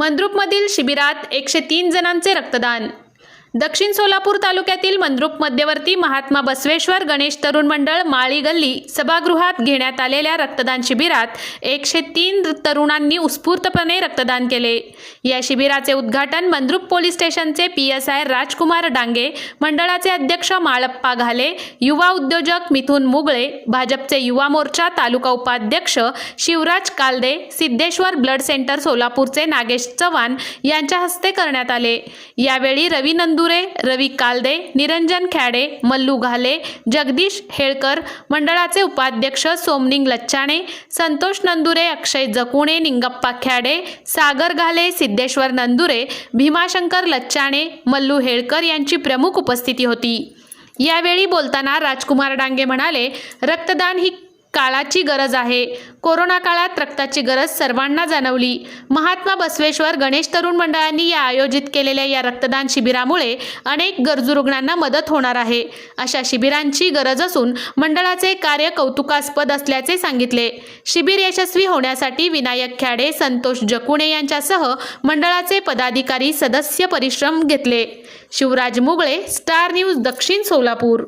मंद्रुपमधील शिबिरात एकशे तीन जणांचे रक्तदान दक्षिण सोलापूर तालुक्यातील मंद्रुप मध्यवर्ती महात्मा बसवेश्वर गणेश तरुण मंडळ माळी गल्ली सभागृहात घेण्यात आलेल्या रक्तदान शिबिरात एकशे तीन तरुणांनी उत्स्फूर्तपणे रक्तदान केले. या शिबिराचे उद्घाटन मंद्रुप पोलीस स्टेशनचे P S I Rajkumar Dange मंडळाचे अध्यक्ष माळप्पा घाले युवा उद्योजक मिथुन मुगळे भाजपचे युवा मोर्चा तालुका उपाध्यक्ष शिवराज कालदे सिद्धेश्वर ब्लड सेंटर सोलापूरचे नागेश चव्हाण यांच्या हस्ते करण्यात आले. यावेळी रवी नंदुरे रवी कालदे निरंजन खॅडे मल्लू घाले जगदीश हेळकर मंडळाचे उपाध्यक्ष सोमनिंग लच्चाणे संतोष नंदुरे अक्षय जकुणे निंगप्पा खॅडे सागर घाले सिद्धेश्वर नंदुरे भीमाशंकर लच्चाणे मल्लू हेळकर यांची प्रमुख उपस्थिती होती. यावेळी बोलताना राजकुमार डांगे म्हणाले रक्तदान ही काळाची गरज आहे. कोरोना काळात रक्ताची गरज सर्वांना जाणवली. महात्मा बसवेश्वर गणेश तरुण मंडळांनी या आयोजित केलेल्या या रक्तदान शिबिरामुळे अनेक गरजू रुग्णांना मदत होणार आहे. अशा शिबिरांची गरज असून मंडळाचे कार्य कौतुकास्पद असल्याचे सांगितले. शिबिर यशस्वी होण्यासाठी विनायक खॅडे संतोष जकुणे यांच्यासह मंडळाचे पदाधिकारी सदस्य परिश्रम घेतले. शिवराज मुगळे स्टार न्यूज दक्षिण सोलापूर.